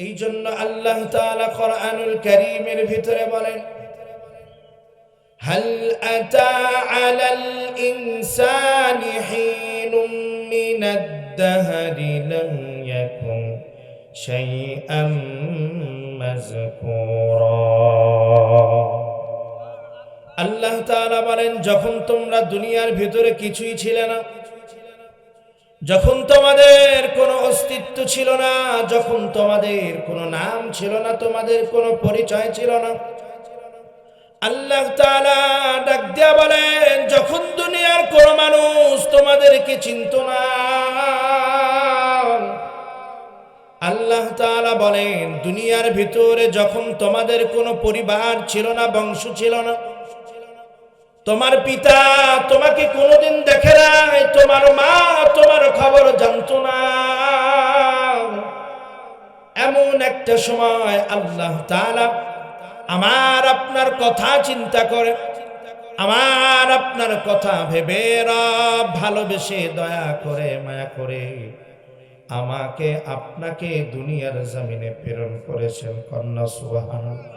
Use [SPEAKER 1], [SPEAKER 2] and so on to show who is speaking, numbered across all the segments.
[SPEAKER 1] এই জন্য আল্লাহ তাআলা কোরআনুল কারীমের ভিতরে বলেন هل أتى على الإنسان حين من الدهر لم يكن شيئا مذكورا আল্লাহ তাআলা বলেন যখন তোমরা দুনিয়ার ভিতরে কিছুই ছিলে না যখন তোমাদের কোনো অস্তিত্ব ছিল না, যখন তোমাদের কোনো নাম ছিল না, তোমাদের কোনো পরিচয় ছিল না, আল্লাহ ডাক দিয়া বলেন, যখন দুনিয়ার কোনো মানুষ তোমাদেরকে চিনত না, আল্লাহ তাআলা বলেন, দুনিয়ার ভিতরে যখন তোমাদের কোনো পরিবার ছিল না, বংশ ছিল না, তোমার পিতা তোমাকে কোনোদিন দেখে নাই, তোমার এমন একটা সময় আল্লাহ তাআলা আমার আপনার কথা চিন্তা করে, আমার আপনার কথা ভেবে রব ভালোবেসে দয়া করে, মায়া করে আমাকে আপনাকে দুনিয়ার জমিনে প্রেরণ করেছেন কন্যা সুবহানাল্লাহ।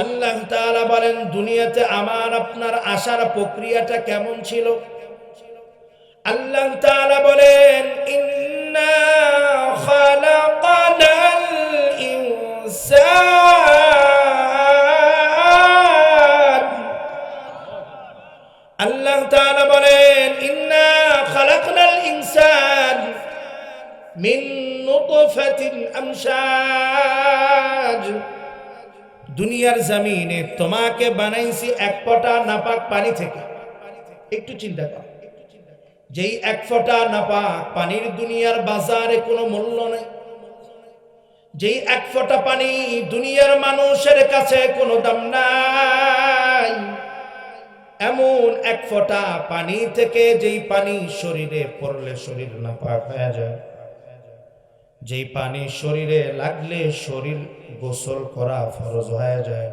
[SPEAKER 1] আল্লাহ তাআলা বলেন, দুনিয়াতে আমার আপনার আসার প্রক্রিয়াটা কেমন ছিল? আল্লাহ তাআলা বলেন দুনিয়ার জমিনে তোমাকে বানাইছি এক ফোঁটা নাপাক পানি থেকে। একটু চিন্তা কর। যেই এক ফোঁটা নাপাক, পানির দুনিয়ার বাজারে কোনো মূল্য নেই। যেই এক ফোঁটা পানি দুনিয়ার মানুষের কাছে কোনো দাম নাই। এমন এক ফোঁটা পানি থেকে যেই পানি শরীরে পড়লে শরীর নাপাক হয়ে যায়। যেই পানি শরীরে লাগলে শরীর গোসল করা ফরজ হয়ে যায়।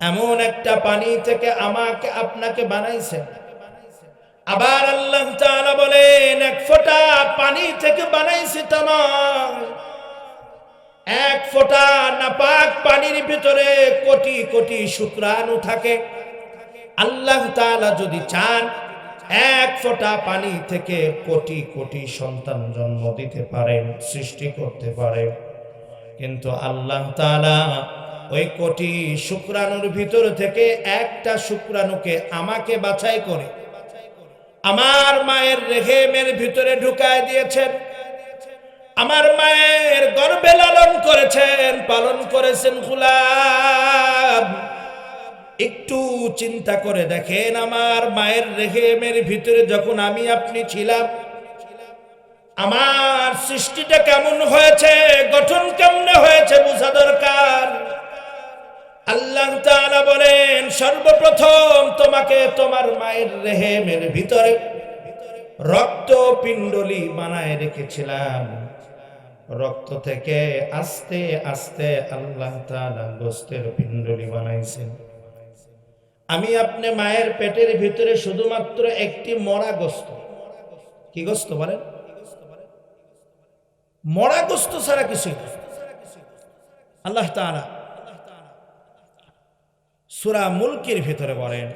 [SPEAKER 1] এমন একটা পানি থেকে আমাকে আপনাকে বানাইছেন। আবার আল্লাহ বলেন, এক ফোঁটা পানি থেকে বানাইছি তোমার এক ফোঁটা নাপাক পানির ভিতরে কোটি কোটি শুক্রাণু থাকে। আল্লাহ যদি চান, এক ফোঁটা পানি থেকে কোটি কোটি সন্তান জন্ম দিতে পারেন, সৃষ্টি করতে পারেন। কিন্তু আল্লাহ ওই কোটি শুক্রাণুর ভিতর থেকে একটা শুক্রাণুকে আমাকে বাছাই করে আমার মায়ের রেহেমের ভিতরে ঢুকায় দিয়েছেন। আমার মায়ের গর্ভে লালন করেছেন, পালন করেছেন গুলাম। একটু চিন্তা করে দেখেন, আমার মায়ের রেহেমের ভিতরে যখন আমি আপনি ছিলাম, আমার সৃষ্টিটা কেমন হয়েছে, গঠন কেমন হয়েছে, বোঝা দরকার। আল্লাহ তাআলা বলেন, সর্বপ্রথম তোমাকে তোমার মায়ের রেহেমের ভিতরে রক্ত পিণ্ডলি বানায় রেখেছিলাম। রক্ত থেকে আস্তে আস্তে আল্লাহ গোস্তের পিণ্ডলি বানাইছেন। আমি আপনি মায়ের পেটের ভিতরে শুধুমাত্র একটি মরা গোস্ত। কি গোস্ত বলেন? মরা গোস্ত ছাড়া কিছুই না। আল্লাহ তাআলা সূরা মুলকের ভিতরে বলেন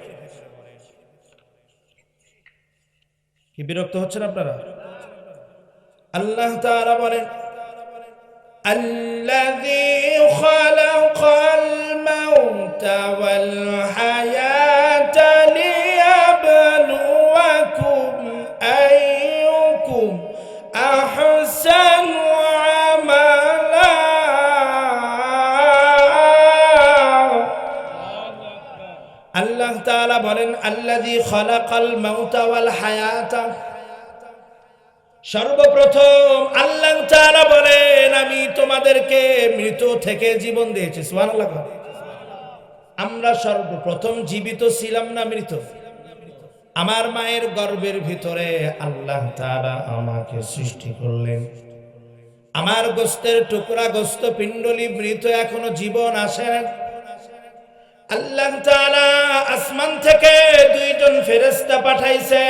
[SPEAKER 1] কি বিরক্ত হচ্ছেন আপনারা আল্লাহ তাআলা বলেন الذي خلق الموت والحياة তাআলা বলেন, আল্লাযী খালাকাল মাউতা হায়াতা। সর্বপ্রথম আল্লাহ তাআলা বলেন, আমি তোমাদেরকে মৃত থেকে জীবন দিয়েছি। সুবহানাল্লাহ আমরা সর্বপ্রথম জীবিত ছিলাম না মৃত? আমার মায়ের গর্ভের ভিতরে আল্লাহ তাআলা আমাকে সৃষ্টি করলেন। আমার গোস্তের টুকরা গোস্ত, পিণ্ডলি মৃত এখনও জীবন আসে না। আল্লাহ তাআলা আসমান থেকে দুইজন ফেরেশতা পাঠাইছেন।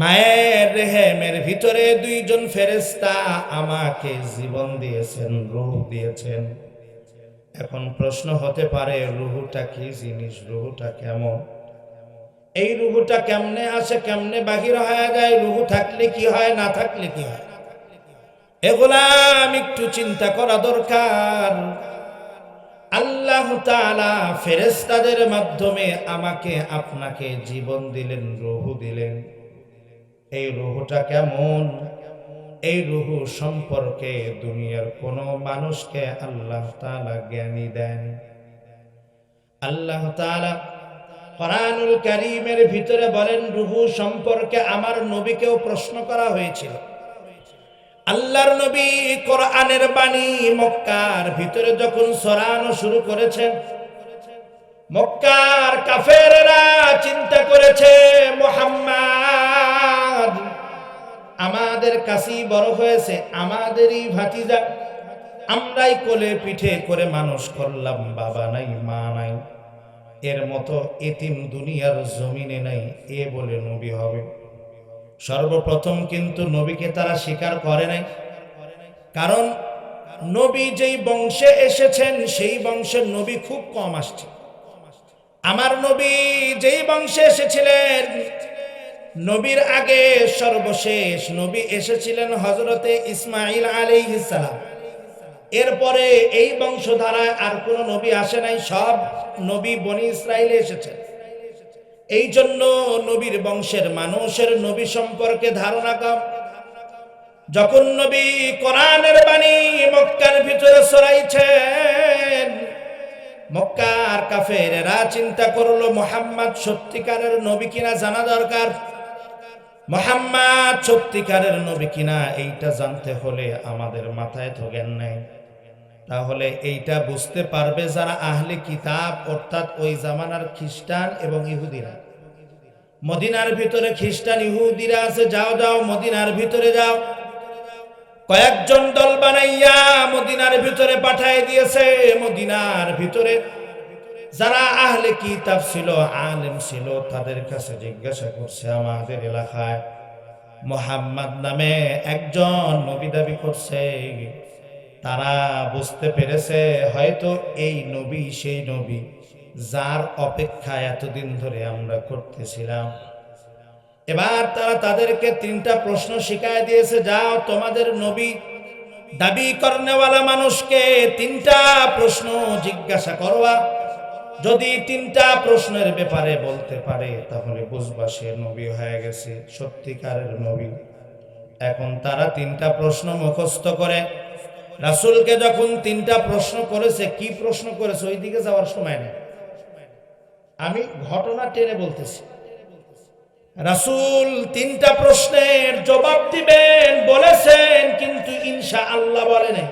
[SPEAKER 1] মায়ের রেহেমের ভিতরে দুইজন ফেরেস্তা আমাকে জীবন দিয়েছেন, রূহ দিয়েছেন। এখন প্রশ্ন হতে পারে, রুহুটা কি জিনিস? রুহুটা কেমন? এই রুহুটা কেমনে আসে, কেমনে বাহির হয়ে যায়? রুহু থাকলে কি হয়, না থাকলে কি হয়? এগুলা আমি একটু চিন্তা করা দরকার। আল্লাহ তাআলা ফেরেস্তাদের মাধ্যমে আমাকে আপনাকে জীবন দিলেন, রুহু দিলেন। এই রুহুটা কেমন? এই রুহু সম্পর্কে দুনিয়ার কোনো মানুষকে আল্লাহ তালা জ্ঞানী দেন। আল্লাহ কোরআনুল কারীমের ভিতরে বলেন, রুহু সম্পর্কে আমার নবীকেও প্রশ্ন করা হয়েছিল। আল্লাহর নবী কোরআনের বাণী মক্কার ভিতরে যখন সরানো শুরু করেছেন, মক্কার কাফেররা চিন্তা করেছে, মোহাম্মদ, আমাদের কাছেই বড় হয়েছে, আমাদেরই ভাতিজা। আমরাই কোলে পিঠে করে মানুষ করলাম, বাবা নাই, মা নাই। এর মতো এতিম দুনিয়ার জমিনে নাই, এ বলে নবী হবে। সর্বপ্রথম কিন্তু নবীকে তারা স্বীকার করে নাই। কারণ নবী যেই বংশে এসেছেন, সেই বংশের নবী খুব কম আসছে। আমার নবী যেই বংশে এসেছিলেন, নবীর আগে সর্বশেষ নবী এসেছিলেন হজরতে ইসমাইল আলাইহিসসালাম এরপরে এই বংশধারায় আর কোনো নবী আসে নাই, সব নবী বনি ইসরায়েলে এসেছেন। এই জন্য নবীর বংশের মানুষের নবী সম্পর্কে ধারণা কম। যখন নবী কোরআনের বাণী মক্কার ভিতরে সরাইছেন মক্কার কাফেরেরা চিন্তা করল, মোহাম্মদ সত্যিকারের নবী কিনা জানা দরকার? মোহাম্মদ সত্যিকারের নবী কিনা এইটা জানতে হলে আমাদের মাথায় জ্ঞান নেই। তাহলে এইটা বুঝতে পারবে যারা আহলে কিতাব, অর্থাৎ ওই জামানার খ্রিস্টান এবং ইহুদিরা। মদিনার ভিতরে খ্রিস্টান, ইহুদিরা আছে, যাও যাও, মদিনার ভিতরে যাও। কয়েকজন দল বানাইয়া মদিনার ভিতরে পাঠাই দিয়েছে, মদিনার ভিতরে। যারা আহলে কিতাব ছিল, আলেম ছিল, তাদের কাছে জিজ্ঞাসা করছে আমাদের এলাকায়, মোহাম্মদ নামে একজন নবী দাবি করছে। তারা বুঝতে পেরেছে হয়তো এই নবী সেই নবী যার অপেক্ষা এতদিন ধরে আমরা করতেছিলাম। এবার তারা তাদেরকে তিনটা প্রশ্ন শিখায় দিয়েছে, যাও তোমাদের নবী দাবি করনেওয়ালা মানুষকে তিনটা প্রশ্ন জিজ্ঞাসা করবা। যদি তিনটা প্রশ্নের ব্যাপারে বলতে পারে, তাহলে বুঝবা সে নবী হয়ে গেছে, সত্যিকারের নবী। এখন তারা তিনটা প্রশ্ন মুখস্থ করে রাসূলকে যখন তিনটা প্রশ্ন করেছে, কি প্রশ্ন করেছে ওই দিকে যাওয়ার সময় নেই। আমি ঘটনা টেনে বলতেছি। রাসূল তিনটা প্রশ্নের জবাব দিবেন, বলেছেন, কিন্তু ইনশা আল্লাহ বলে নাই।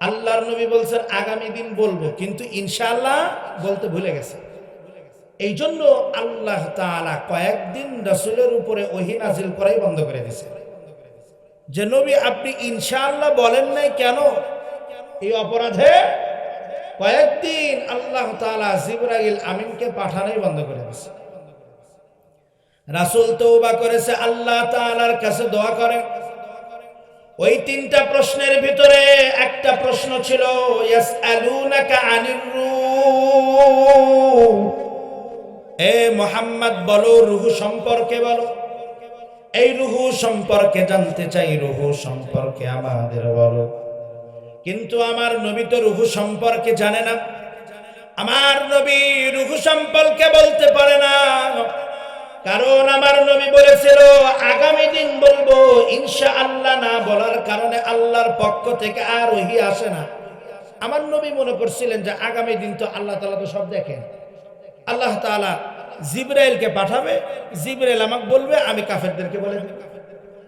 [SPEAKER 1] আল্লাহর নবী বলছেন, আগামী দিন বলব, কিন্তু ইনশাআল্লাহ বলতে ভুলে গেছে। এই জন্য আল্লাহ তাআলা কয়েকদিন রাসূলের উপরে ওহী নাজিল করাই বন্ধ করে দিয়েছে যে নবী আপনি ইনশাআল্লাহ বলেন নাই কেন? এই অপরাধে কয়েকদিন আল্লাহ জিবরাইল আমিনকে পাঠানোই বন্ধ করে দিয়েছে। রাসূল তওবা করেছে, আল্লাহ তাআলার কাছে দোয়া করেন। ওই তিনটা প্রশ্নের ভিতরে একটা প্রশ্ন ছিল এ মোহাম্মদ বলো, রুহু সম্পর্কে বলো। এই রুহু সম্পর্কে জানতে চাই, রুহু সম্পর্কে আমাদের বলো। কিন্তু আমার নবী তো রুহু সম্পর্কে জানে না। আমার নবী রুহু সম্পর্কে বলতে পারে না। কারণ আমার নবী বলেছিল, আগামী দিন বলব ইনশা আল্লাহ না বলার কারণে আল্লাহর পক্ষ থেকে আর ওহি আসে না। আমার নবী মনে করছিলেন যে, আগামী দিন তো আল্লাহ তালা তো সব দেখেন। আল্লাহ তাআলা জিব্রাইলকে পাঠাবে, জিব্রাইল আমাকে বলবে, আমি কাফেরদেরকে বলে দেব।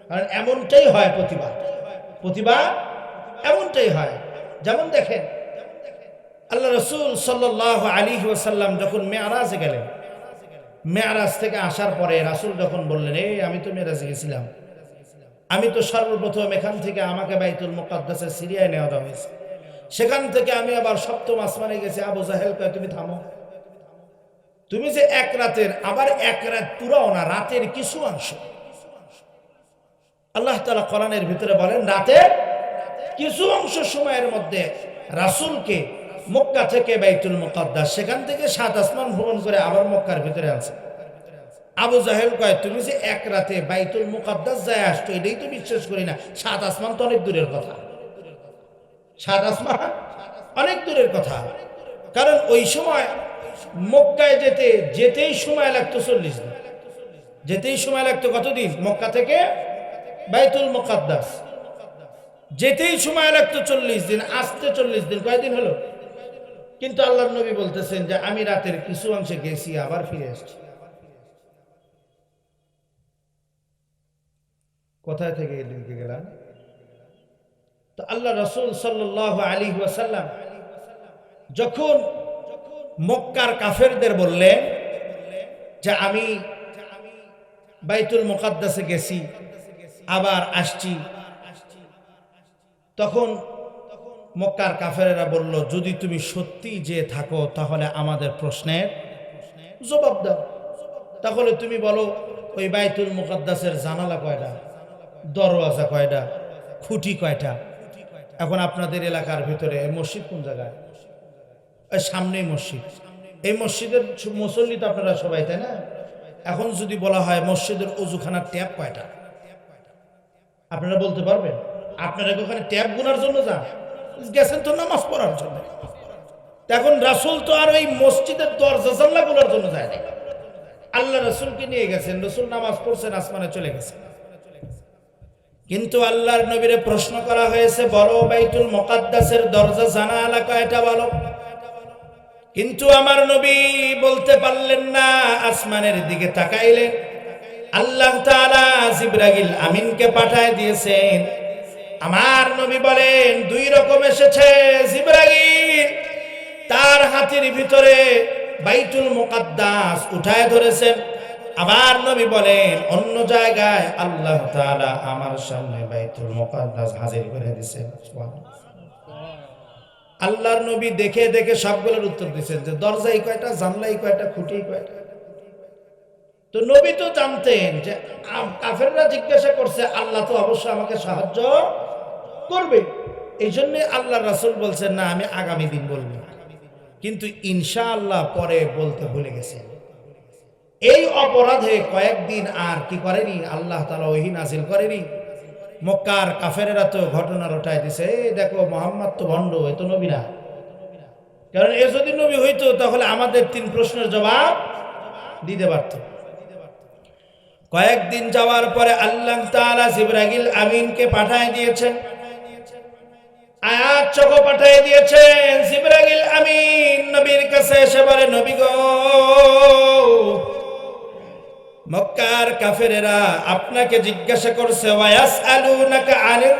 [SPEAKER 1] কারণ এমনটাই হয় প্রতিবাদ প্রতিবাদ এমনটাই হয়। যেমন দেখেন, আল্লাহ রসুল সাল্লাহ আলী ওসাল্লাম যখন মেয়ারাজে গেলেন, মেয়ারাজ থেকে আসার পরে রাসুল যখন বললেন এই আমি তো মেয়ারাজে গেছিলাম। আমি তো সর্বপ্রথম এখান থেকে আমাকে বাইতুল মুকাদ্দাসে সিরিয়ায় নেওয়া হয়েছে। সেখান থেকে আমি আবার সপ্তম আসমানে গেছি। আবু জাহেল কয়, তুমি থামো। তুমি যে এক রাতের, আবার এক রাত পুরাও না, রাতের কিছু অংশ। আল্লাহ তালা কোরআনের ভিতরে বলেন রাতের কিছু অংশ সময়ের মধ্যে রাসুলকে মক্কা থেকে বাইতুল মুকাদ্দাস, সেখান থেকে সাত আসমান ভ্রমণ করে আবার মক্কার ভিতরে আছে আবু জাহেল কয়, তুমি যে এক রাতে বাইতুল মুকাদ্দাস যায় আসতো এটাই তো বিশ্বাস করি না। সাত আসমান তো অনেক দূরের কথা। সাত আসমান অনেক দূরের কথা। কারণ ওই সময় মক্কায় যেতে, যেতেই সময় লাগতো চল্লিশ দিন। যেতেই সময় লাগতো কতদিন? মক্কা থেকে বাইতুল মুকাদ্দাস। যেতেই সময় লাগতো চল্লিশ দিন, আসতে চল্লিশ দিন। কয়দিন হলো? কিন্তু আল্লাহ নবী বলতেছেন যে, আমি রাতের কিছু অংশে গেছি, আবার ফিরে এসেছি কোথায় থেকে এদিকে গেলাম? তো আল্লাহ রসুল সাল্লাহ আলী ওয়াসাল্লাম যখন মক্কার কাফেরদের বললেন যে আমি বাইতুল মোকাদ্দাসে গেছি, আবার আসছি। তখন মক্কার কাফেরেরা বলল, যদি তুমি সত্যি যে থাকো, তাহলে আমাদের প্রশ্নের জবাব দাও। তাহলে তুমি বলো, ওই বাইতুল মুকাদ্দাসের জানালা কয়টা, দরওয়াজা কয়টা, খুঁটি কয়টা? এখন আপনাদের এলাকার ভিতরে মসজিদ কোন জায়গায়? সামনেই মসজিদ। এই মসজিদের মুসল্লি তো আপনারা সবাই, তাই না? এখন যদি বলা হয় মসজিদের অজুখানার ট্যাপ কয়টা? আপনারা বলতে পারবেন? আপনারা ওখানে ট্যাপ গুনার জন্য যান? গেছেন তো নামাজ পড়ার জন্য। এখন রাসূল তো আর ওই মসজিদের দরজা জানলা গুলার জন্য যায় না আল্লাহ রসুলকে নিয়ে গেছেন, রসুল নামাজ পড়ছেন, আসমানে চলে গেছেন। কিন্তু আল্লাহর নবীরে প্রশ্ন করা হয়েছে বড় বাইতুল মোকাদ্দাসের দরজা জানা এলাকা এটা বলো কিন্তু আমার নবী বলতে পারলেন না, আসমানের দিকে তাকাইলেন। আল্লাহ তাআলা জিব্রাইল আমিনকে পাঠায় দিয়েছেন। আমার নবী বলেন, দুই রকম এসেছে জিব্রাইল। তার হাতির ভিতরে বাইতুল মুকাদ্দাস উঠায় ধরেছেন। আবার নবী বলেন, অন্য জায়গায় আল্লাহ তাআলা আমার সামনে বাইতুল মুকাদ্দাস হাজির করে দিয়েছেন। সুবহানাল্লাহ। আল্লাহর নবী দেখে দেখে সবগুলোর উত্তর দিচ্ছেন যে দরজাই কয়টা, জানলাই কয়টা খুঁটি কয়টা। তো নবী তো জানতেন যে কাফেররা জিজ্ঞাসা করছে, আল্লাহ তো অবশ্যই আমাকে সাহায্য করবে। এই জন্য আল্লাহ রাসুল বলছেন না, আমি আগামী দিন বলব কিন্তু ইনশাআল্লাহ পরে বলতে ভুলে গেছেন এই অপরাধে কয়েকদিন আর কি করেনি? আল্লাহ তালা ওহি নাজিল করেনি। মক্কার কাফেরেরা তো ঘটনা রটাই দিছে। এই দেখো, মোহাম্মদ তো ভণ্ড, এ তো নবী না কারণ এ যদি নবী হইতো, তাহলে আমাদের তিন প্রশ্নের জবাব দিতে পারত। কয়েকদিন যাওয়ার পরে আল্লাহ তাআলা জিব্রাইল আমিনকে পাঠায় দিয়েছেন। আয়াত চোখ পাঠিয়ে দিয়েছেন, জিব্রাইল আমিন নবীর কাছে এসে বলে, নবী গো মক্কার কাফেরেরা আপনাকে জিজ্ঞাসা করছে ওয়াস আলুনাকা আনির।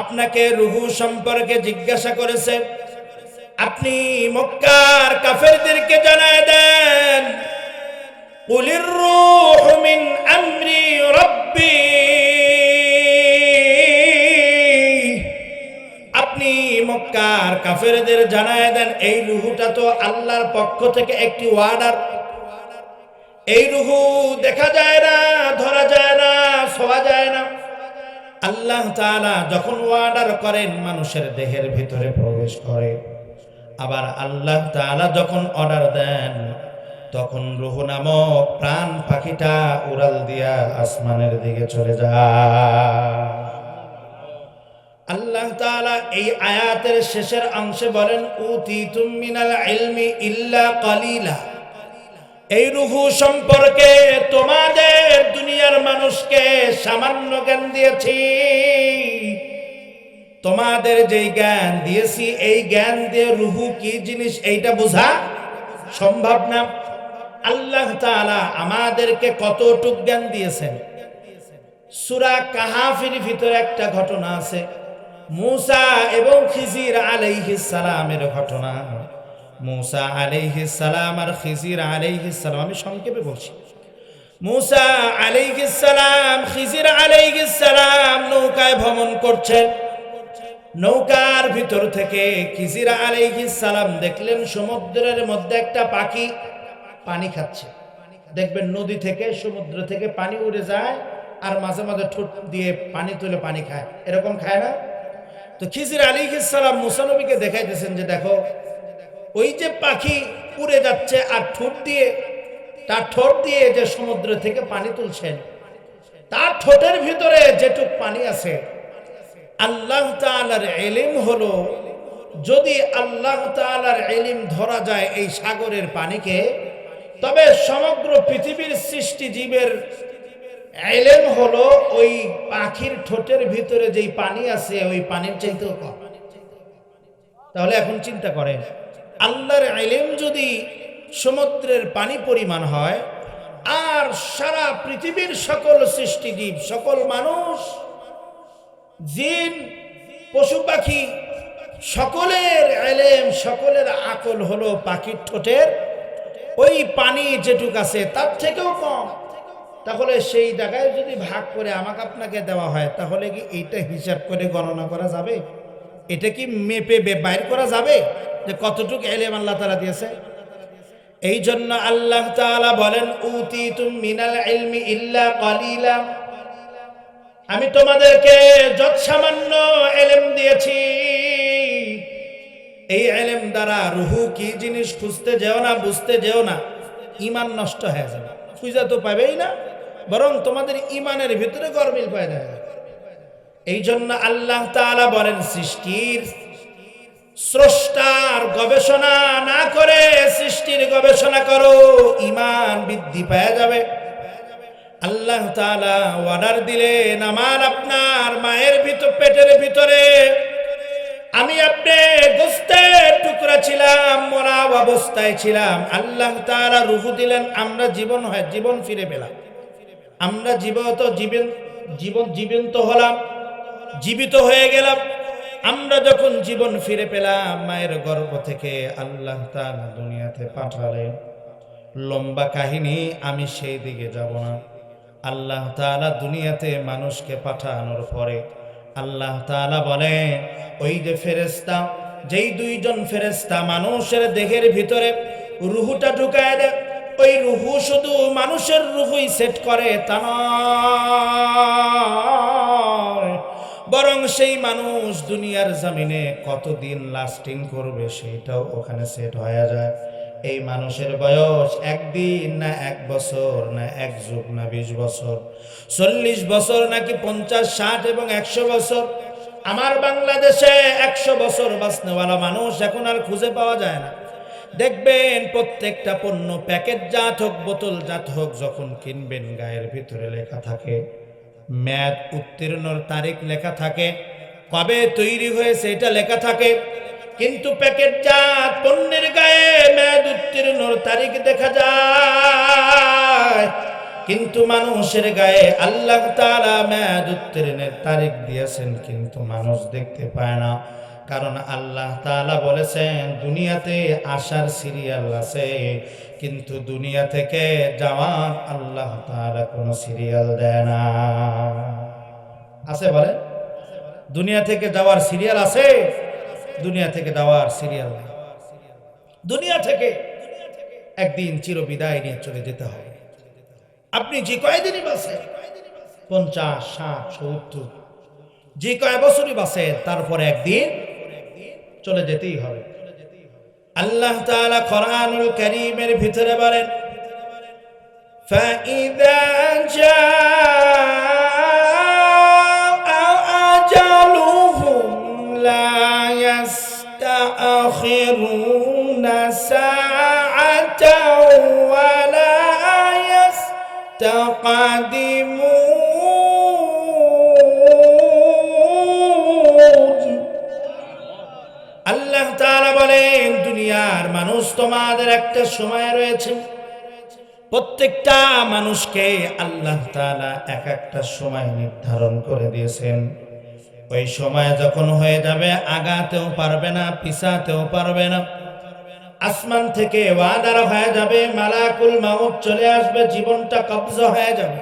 [SPEAKER 1] আপনাকে রুহু সম্পর্কে জিজ্ঞাসা করেছে, আপনি মক্কার কাফেরদেরকে জানায় দেন কুলির রূহ মিন আমরি রব্বি মক্কার কাফেরদের জানায় দেন, এই রুহুটা তো আল্লাহর পক্ষ থেকে একটি ওয়ার্ডার এই রুহু দেখা যায় না, ধরা যায় না ছোঁয়া যায় না। আল্লাহ তাআলা যখন ওয়ার্ডার করেন, মানুষের দেহের ভিতরে প্রবেশ করে। আবার আল্লাহ তাআলা যখন অর্ডার দেন, তখন রুহু নামক প্রাণ পাখিটা উড়াল দিয়া আসমানের দিকে চলে যায়। আল্লাহ তাআলা এই আয়াতের শেষের অংশে বলেন মিনাল ইলমি ইল্লা কালিলা। এই সম্পর্কে তোমাদের দুনিয়ার মানুষকে সামান্য জ্ঞান দিয়েছি। তোমাদের যেই জ্ঞান দিয়েছি, এই জ্ঞান দিয়ে রুহু কি জিনিস এইটা বোঝা সম্ভব না। আল্লাহ তাআলা আমাদেরকে কতটুক জ্ঞান দিয়েছেন? সুরা কাহাফির ভিতরে একটা ঘটনা আছে। মুসা এবং খিজির আলাইহিস সালামের ঘটনা। মুসা আলাইহিস সালাম আর খিজির আলাইহিস সালাম, আমি সংক্ষেপে বলছি। মুসা আলাইহিস সালাম, খিজির আলাইহিস সালাম নৌকায় ভ্রমণ করছেন। নৌকার ভিতর থেকে খিজিরা আলাইহিস সালাম দেখলেন সমুদ্রের মধ্যে একটা পাখি পানি খাচ্ছে। দেখবেন নদী থেকে, সমুদ্র থেকে পানি উড়ে যায় আর মাঝে মাঝে ঠোঁট দিয়ে পানি তুলে পানি খায়। এরকম খায় না? তো খিজির আলী সালাম মুসানবীকে দেখাইতেছেন যে দেখো, ওই যে পাখি উড়ে যাচ্ছে আর ঠোঁট দিয়ে, তার ঠোঁট দিয়ে যে সমুদ্র থেকে পানি তুলছেন, তার ঠোঁটের ভিতরে যেটুক পানি আছে, আল্লাহ তাআলার এলিম হলো, যদি আল্লাহ তাআলার এলিম ধরা যায় এই সাগরের পানিকে, তবে সমগ্র পৃথিবীর সৃষ্টি জীবের এলেম হলো ওই পাখির ঠোঁটের ভিতরে যেই পানি আছে, ওই পানির চাইতেও কম। তাহলে এখন চিন্তা করেন, আল্লাহর এলেম যদি সমুদ্রের পানি পরিমাণ হয়, আর সারা পৃথিবীর সকল সৃষ্টিজীব, সকল মানুষ, জিন, পশু পাখি, সকলের এলেম, সকলের আকল হলো পাখির ঠোঁটের, ওই পানি যেটুক আছে তার থেকেও কম। তাহলে সেই জায়গায় যদি ভাগ করে আমাকে আপনাকে দেওয়া হয়, তাহলে কি এইটা হিসাব করে গণনা করা যাবে? এটা কি মেপে বাইর করা যাবে? যে কতটুকু এলেম আল্লাহ তালা দিয়েছে? এই জন্য আল্লাহ বলেন তুম আমি তোমাদেরকে যত সামান্য এলেম দিয়েছি। এই এলেম দ্বারা রুহু কি জিনিস খুঁজতে যেও না, বুঝতে যেও না, ইমান নষ্ট হয়ে যাবে। খুঁজে তো পাবেই না। বরং তোমাদের ইমানের ভিতরে গরমিল পায় না এই জন্য আল্লাহ তাআলা বলেন, সৃষ্টির স্রষ্টার গবেষণা না করে সৃষ্টির গবেষণা করো ইমান বৃদ্ধি পাওয়া যাবে। আল্লাহ তাআলা অর্ডার দিলেন, আমার আপনার মায়ের ভিতর পেটের ভিতরে আমি আপনি গোস্তের টুকরা ছিলাম, মরা অবস্থায় ছিলাম। আল্লাহ তাআলা রুহু দিলেন, আমরা জীবন হয়, জীবন ফিরে পেলাম। আমরা জীবত জীবন জীবন জীবন্ত হলাম, জীবিত হয়ে গেলাম। আমরা যখন জীবন ফিরে পেলাম, মায়ের গর্ভ থেকে আল্লাহ তাআলা দুনিয়াতে পাঠালেন। লম্বা কাহিনী, আমি সেই দিকে যাব না। আল্লাহ তাআলা দুনিয়াতে মানুষকে পাঠানোর পরে আল্লাহ তাআলা বলে ওই যে ফেরেস্তা যেই দুইজন ফেরেস্তা মানুষের দেহের ভিতরে রুহুটা ঢুকায় দেয় ওই রুহু শুধু মানুষের রুহুই সেট করে, তা বরং সেই মানুষ দুনিয়ার জামিনে কতদিন লাস্টিং করবে সেইটাও ওখানে সেট হয়ে যায়। এই মানুষের বয়স একদিন না এক বছর না এক যুগ না বিশ বছর। চল্লিশ বছর নাকি পঞ্চাশ, ষাট এবং একশো বছর। আমার বাংলাদেশে একশো বছর বাঁচনেওয়ালা মানুষ এখন আর খুঁজে পাওয়া যায় না। দেখবেন প্রত্যেকটা পণ্য প্যাকেট জাত হোক, বোতল জাত হোক, যখন কিনবেন, গায়ের ভিতরে লেখা থাকে, ম্যাদ উত্তীর্ণর তারিখ লেখা থাকে, কবে তৈরি হয়েছে এটা লেখা থাকে। কিন্তু প্যাকেট জাত পণ্যের গায়ে ম্যাদ উত্তীর্ণর তারিখ দেখা যায়। কিন্তু মানুষের গায়ে আল্লাহ তাআলা ম্যাদ উত্তীর্ণের তারিখ দিয়েছেন, কিন্তু মানুষ দেখতে পায় না। কারণ আল্লাহ তাআলা বলেছেন, দুনিয়াতে আসার সিরিয়াল আছে, কিন্তু দুনিয়া থেকে যাওয়ার আল্লাহ তাআলা কোনো সিরিয়াল দেয় না। আছে বলে? দুনিয়া থেকে যাওয়ার সিরিয়াল আছে, দুনিয়া থেকে যাওয়ার সিরিয়াল নেই। দুনিয়া থেকে একদিন চির বিদায় নিয়ে চলে যেতে হবে। আপনি যে কয়দিনই বাসেন পঞ্চাশ, ষাট, সত্তর, যে কয় বছরই বাসেন তারপরে একদিন চলে যেতেই হবে আল্লাহ তাআলা কোরআনুল কারীমের ভিতরে বলেন فإذا جاء أجلهم لا يستأخرون মানুষ তোমাদের একটা সময় রয়েছে। প্রত্যেকটা মানুষকে আল্লাহ তাআলা এক একটা সময় নির্ধারণ করে দিয়েছেন। ওই সময় যখন হয়ে যাবে, আগাতেও পারবে না, পিছাতেও পারবে না। আসমান থেকে ওয়াদার হয়ে যাবে, মালাকুল মাউত চলে আসবে, জীবনটা কবজ হয়ে যাবে।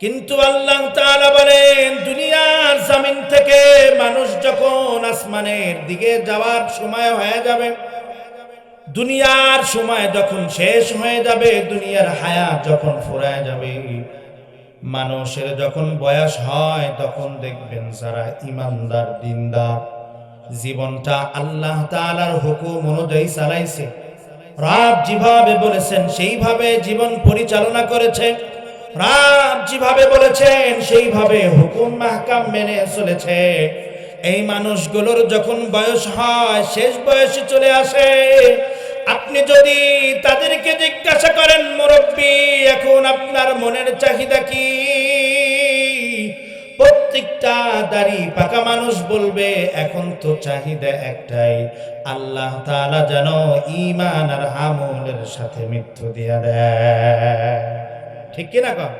[SPEAKER 1] কিন্তু আল্লাহ তাআলা বলেন, দুনিয়ার জামিন থেকে মানুষ যখন আসমানের দিকে যাওয়ার সময় হয়ে যাবে দুনিয়ার সময় যখন শেষ হয়ে যাবে, দুনিয়ার হায়াত যখন ফুরায় যাবে, মানুষের যখন বয়স হয়, তখন দেখবেন যারা ইমানদার, দিনদার, জীবনটা আল্লাহ তাআলার হুকুম অনুযায়ী চালাইছে। রাব যেভাবে বলেছেন, সেইভাবে জীবন পরিচালনা করেছে। রাব যেভাবে বলেছেন, সেইভাবে হুকুম মাহকাম মেনে চলেছে। এই মানুষগুলোর যখন বয়স হয়, শেষ বয়সে চলে আসে। আপনি যদি তাদেরকে জিজ্ঞাসা করেন, মুরব্বী, এখন আপনার মনের চাহিদা কি? প্রত্যেকটা দাড়ি পাকা মানুষ বলবে, এখন তো চাহিদা একটাই, আল্লাহ তাআলা যেন ঈমান আর আমলের সাথে মৃত্যু দিয়া দেয়। ঠিক কি না কম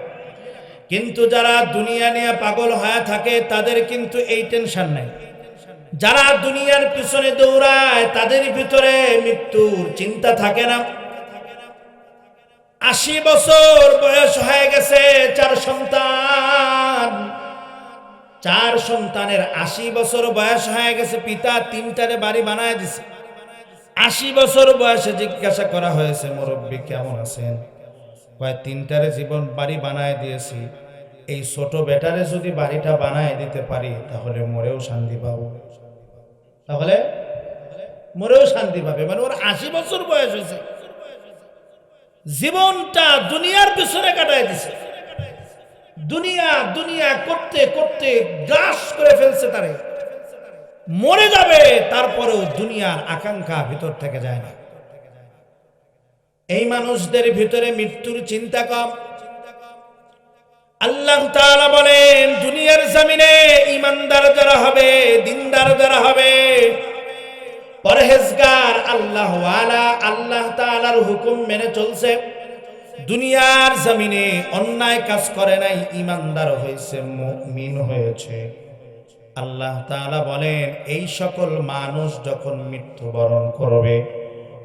[SPEAKER 1] কিন্তু যারা দুনিয়া নিয়ে পাগল হয়ে থাকে, তাদের কিন্তু এই টেনশন নাই। যারা দুনিয়ার পিছনে দৌড়ায়, তাদের ভিতরে মৃত্যুর চিন্তা থাকে না। আশি বছর বয়স হয়ে গেছে চার সন্তান। চার সন্তানের আশি বছর বয়স হয়ে গেছে, পিতা তিনটারে বাড়ি বানায় দিছে। আশি বছর বয়সে জিজ্ঞাসা করা হয়েছে, মুরব্বী কেমন আছেন? কয়, তিনটারে জীবন বাড়ি বানায় দিয়েছি। এই ছোট বেটারে যদি বাড়িটা বানায় দিতে পারি, তাহলে মরেও শান্তি পাবো। তাহলে মরেও শান্তি পাবে। মানে ওর আশি বছর বয়স হয়েছে। জীবনটা দুনিয়ার পিছনে কাটায় দিছে। দুনিয়া দুনিয়া করতে করতে গ্রাস করে ফেলছে তারে। মরে যাবে, তারপরেও দুনিয়ার আকাঙ্ক্ষা ভিতর থেকে যায় না। এই মানুষদের ভিতরে মৃত্যুর চিন্তা কম। আল্লাহ তাআলা বলেন, দুনিয়ার জমিনে ইমানদার যারা হবে, দিনদার যারা হবে, পরহেজগার আল্লাহ আল্লাহ তাআলার হুকুম মেনে চলছে। দুনিয়ার জমিনে অন্যায় কাজ করে নাই ইমানদার হয়েছে, মুমিন হয়েছে। আল্লাহ তাআলা বলেন, এই সকল মানুষ যখন মৃত্যুবরণ করবে,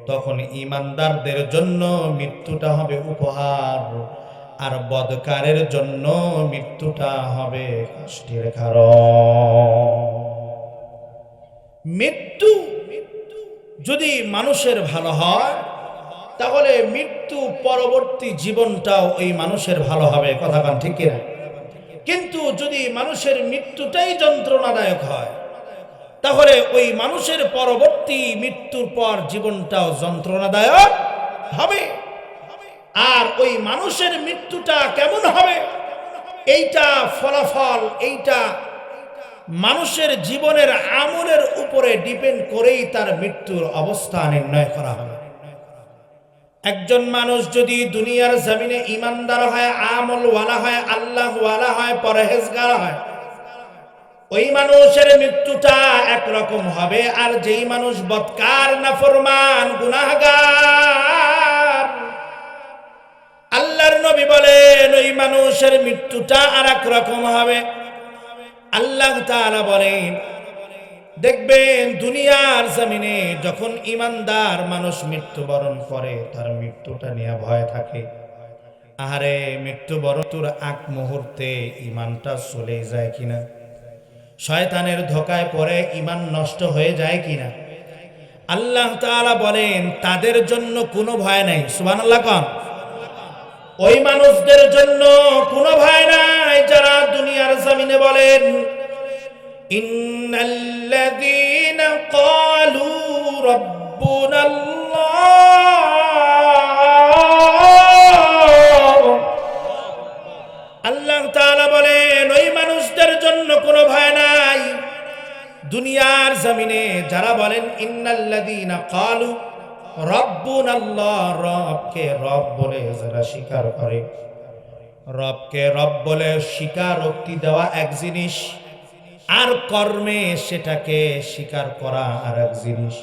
[SPEAKER 1] তখন ইমানদারদের জন্য মৃত্যুটা হবে উপহার। আর বদকারের জন্য মৃত্যুটা হবে কষ্টের মৃত্যু যদি মানুষের ভালো হয়, তাহলে মৃত্যু পরবর্তী জীবনটাও ওই মানুষের ভালো হবে, কথা কান ঠিক কিনা? কিন্তু যদি মানুষের মৃত্যুটাই যন্ত্রণাদায়ক হয়, তাহলে ওই মানুষের পরবর্তী মৃত্যুর পর জীবনটাও যন্ত্রণাদায়ক হবে। আর ওই মানুষের মৃত্যুটা কেমন হবে? এইটা ফলাফল, এইটা মানুষের জীবনের আমলের উপরে ডিপেন্ড করেই তার মৃত্যুর অবস্থা নির্ণয় করা হবে। একজন মানুষ যদি দুনিয়ার জমিনে ইমানদার হয় আমল ওয়ালা হয় আল্লাহ ওয়ালা হয়, পরহেজগার হয়, ওই মানুষের মৃত্যুটা একরকম হবে। আর যেই মানুষ বৎকার না ফরমান গুনাহগার মানুষের মৃত্যুটা আর এক রকম হবে। আল্লাহ তাআলা বলেন, দেখবেন দুনিয়ার জমিনে যখন ইমানদার মানুষ মৃত্যুবরণ করে, তার মৃত্যুটা নিয়ে ভয় থাকে। আহারে মৃত্যুবরণের আগ মুহূর্তে ইমানটা চলে যায় কিনা? শয়তানের ধোকায় পড়ে ইমান নষ্ট হয়ে যায় কিনা? আল্লাহ তাআলা বলেন, তাদের জন্য কোনো ভয় নাই। সুবহানাল্লাহ কন। ওই মানুষদের জন্য কোনো ভয় নাই যারা দুনিয়ার জমিনে বলেন, ইন্নাল্লাযীনা ক্বালু রাব্বুনাল্লাহ। আল্লাহ তাআলা বলেন, ওই মানুষদের জন্য কোনো ভয় নাই। দুনিয়ার জমিনে যারা বলেন, ইন্নাল্লাযীনা ক্বালু রব্বুন আল্লাহ, রবকে রব বলে যারা স্বীকার করে। রবকে রব বলে স্বীকারোক্তি দেওয়া এক জিনিস, আর কর্মে সেটাকে স্বীকার করা আর এক জিনিস।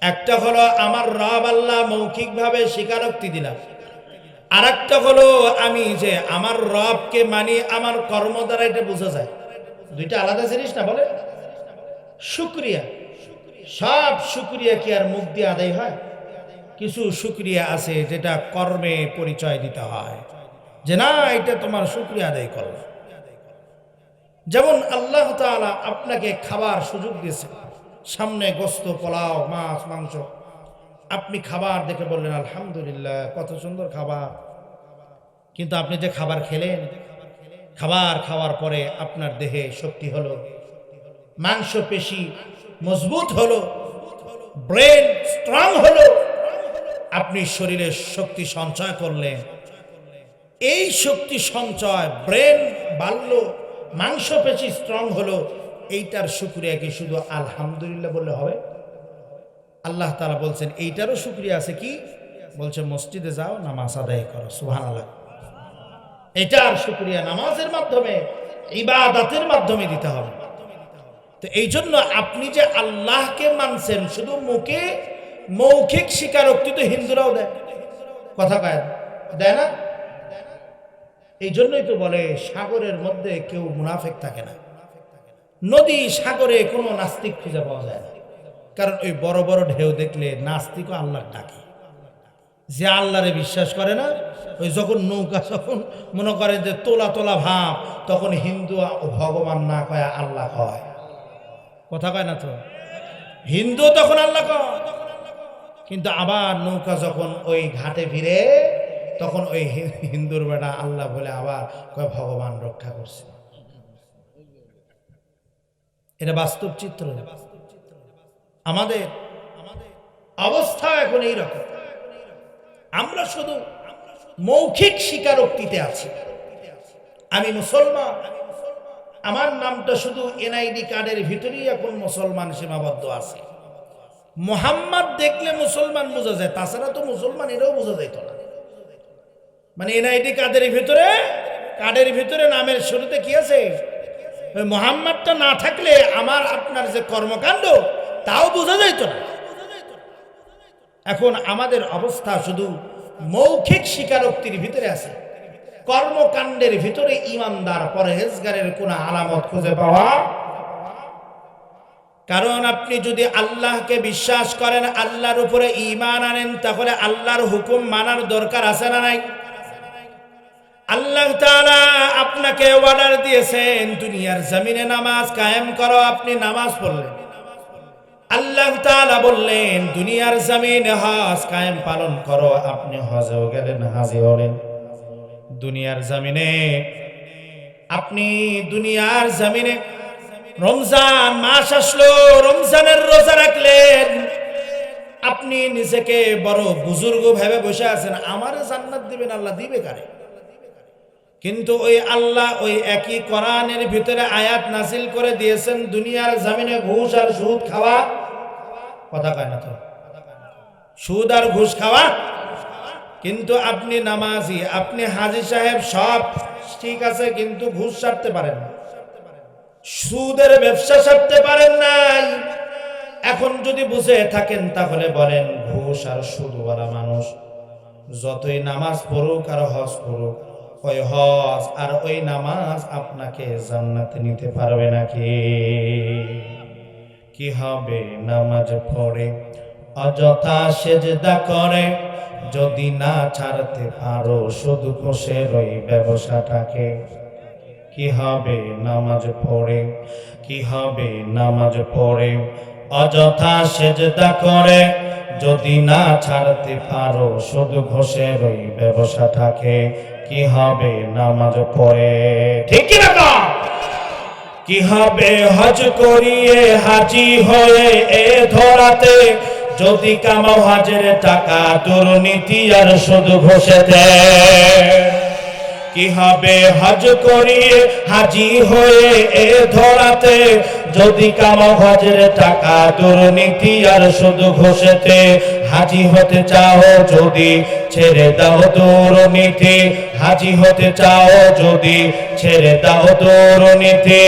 [SPEAKER 1] একটা হলো আমার রব আল্লাহ মৌখিকভাবে স্বীকারোক্তি দিলাম। আর একটা হলো আমি যে আমার রবকে মানি আমার কর্ম দ্বারা এটা বোঝা যায়। দুইটা আলাদা জিনিস না বলে? শুক্রিয়া। সব শুক্রিয়া কি আর মুখ দিয়ে আদায় হয়? কিছু শুক্রিয়া আছে যেটা কর্মে পরিচয় দিতে হয়। যে না, এটা তোমার শুক্রিয়া আদায় করো যেমন আল্লাহ তাআলা আপনাকে খাবার সুযোগ দিয়েছে সামনে গোস্ত, পোলাও, মাছ, মাংস। আপনি খাবার দেখে বললেন, আলহামদুলিল্লাহ, কত সুন্দর খাবার। কিন্তু আপনি যে খাবার খেলেন, খাবার খাওয়ার পরে আপনার দেহে শক্তি হলো। মাংস পেশি মজবুত হলো, ব্রেন স্ট্রং হলো, আপনি শরীরে শক্তি সঞ্চয় করলেন। এই শক্তি সঞ্চয়, ব্রেন বাড়লো মাংস পেশি স্ট্রং হলো, এইটার শুক্রিয়া কি শুধু আলহামদুলিল্লাহ বললে হবে? আল্লাহ তারা বলছেন, এইটারও শুক্রিয়া আছে কি? বলছে, মসজিদে যাও, নামাজ আদায় করো সুহান আল্লাহ এটার শুক্রিয়া নামাজের মাধ্যমে, ইবাদাতের মাধ্যমে দিতে হবে। তো এই জন্য আপনি যে আল্লাহকে মানছেন, শুধু মুখে মৌখিক স্বীকারোক্তি তো হিন্দুরাও দেয়। কথা কয়? দেয় না? এই জন্যই তো বলে, সাগরের মধ্যে কেউ মুনাফেক থাকে না। নদী, সাগরে কোনো নাস্তিক খুঁজে পাওয়া যায় না। কারণ ওই বড় বড় ঢেউ দেখলে নাস্তিকও আল্লাহ ডাকে। যে আল্লাহরে বিশ্বাস করে না, ওই যখন নৌকা যখন মনে করে যে তোলা তোলা ভাব, তখন হিন্দু ভগবান না কয় আল্লাহ কয় কথা কয় না তো? হিন্দু তখন আল্লাহ কিন্তু আবার নৌকা যখন ওই ঘাটে ফিরে, তখন ওই হিন্দুর বেটা আল্লাহ বলে আবার কয়, ভগবান রক্ষা করছে। এটা বাস্তব চিত্র। আমাদের অবস্থা এখন এই রকম আমরা শুধু মৌখিক স্বীকারোক্তিতে আছি। আমি মুসলমান। আমার নামটা শুধু এনআইডি কার্ডের ভিতরেই এখন মুসলমান সীমাবদ্ধ আছে। মোহাম্মদ দেখলে মুসলমান বোঝা যায়, তাছাড়া তো মুসলমান এটাও বোঝা যাইত না। মানে এনআইডি কার্ডের ভিতরে কার্ডের ভিতরে নামের শুরুতে কি আছে? মোহাম্মদটা না থাকলে আমার আপনার যে কর্মকাণ্ড, তাও বোঝা যাইত না। এখন আমাদের অবস্থা শুধু মৌখিক স্বীকারোক্তির ভিতরে আছে। কর্মকাণ্ডের ভিতরে ইমানদার পরহেজগারের কোন আলামত খুঁজে পাওয়া? কারণ আপনি যদি আল্লাহকে বিশ্বাস করেন, আল্লাহর উপরে ইমান আনেন, তাহলে আল্লাহর হুকুম মানার দরকার আছে না নাই? আল্লাহ আপনাকে অর্ডার দিয়েছেন, দুনিয়ার জমিনে নামাজ কায়েম করো, আপনি নামাজ পড়লেন। আল্লাহ বললেন, দুনিয়ার জমিনে হজ কায়েম পালন করো, আপনি হজেও গেলেন হাজে হলেন। দুনিয়ার জমিনে। আপনি দুনিয়ার জমিনে রমজান মাস আসলো, রমজানের রোজা রাখলেন। আপনি নিজেকে বড় বুজুর্গ ভেবে বসে আছেন, আমার জান্নাত দিবেন, আল্লাহ দিবে কারে? কিন্তু ওই আল্লাহ ওই একই কোরআনের ভিতরে আয়াত নাসিল করে দিয়েছেন, দুনিয়ার জামিনে ঘুষ আর সুদ খাওয়া। কথা কয় না তো? সুদ আর ঘুষ খাওয়া কিন্তু আপনি নামাজি, আপনি হাজি সাহেব, সব ঠিক আছে, কিন্তু ঘুষ ছাড়তে পারেন না। সুদের ব্যবসা ছাড়তে পারেন নাই। এখন যদি বুঝে থাকেন, তাহলে বলেন ঘুষ আর সুদ সুদওয়ালা মানুষ, যতই নামাজ পড়ুক আর হজ পড়ুক, ওই হজ আর ওই নামাজ আপনাকে জান্নাতে নিতে পারবে নাকি? কি হবে? নামাজ পড়ে, অযথা সেজদা করে যদি না ছাড়তে পারো, শুধু ঘুষের ওই ব্যবসাটাকে। কি হবে নামাজ পড়ে? কি হবে নামাজ পড়ে? অযথা সেজদা করে। যদি না ছাড়তে পারো, শুধু ঘষের ওই ব্যবসাটাকে। কি হবে নামাজ পড়ে? ঠিক না কি হবে হজ করিয়ে হাজি হয়ে এ ধরাতে? যদি কামাও হাজের টাকা, দুর্নীতি আর শুধু ঘষেতে। কি হবে হজ করিয়ে হাজি হয়ে এ ধরাতে? যদি কামাও হজের টাকা, দুর্নীতি আর শুধু ঘষেতে। হাজি হতে চাও যদি ছেড়ে দাও দুর্নীতি। হাজি হতে চাও যদি ছেড়ে দাও দুর্নীতি।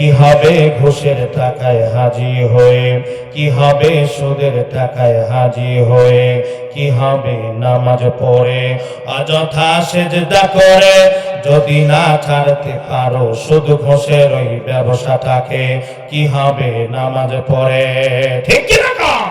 [SPEAKER 1] কি হবে ঘুষের টাকায় হাজি হয়ে? কি হবে সুদের টাকায় হাজি হয়ে? কি হবে নামাজ পড়ে? অযথা সেজদা করে, যদি না ছাড়তে পারো শুধু ঘুষের ওই ব্যবসাটাকে, কি হবে নামাজ পড়ে? ঠিক কি না কও?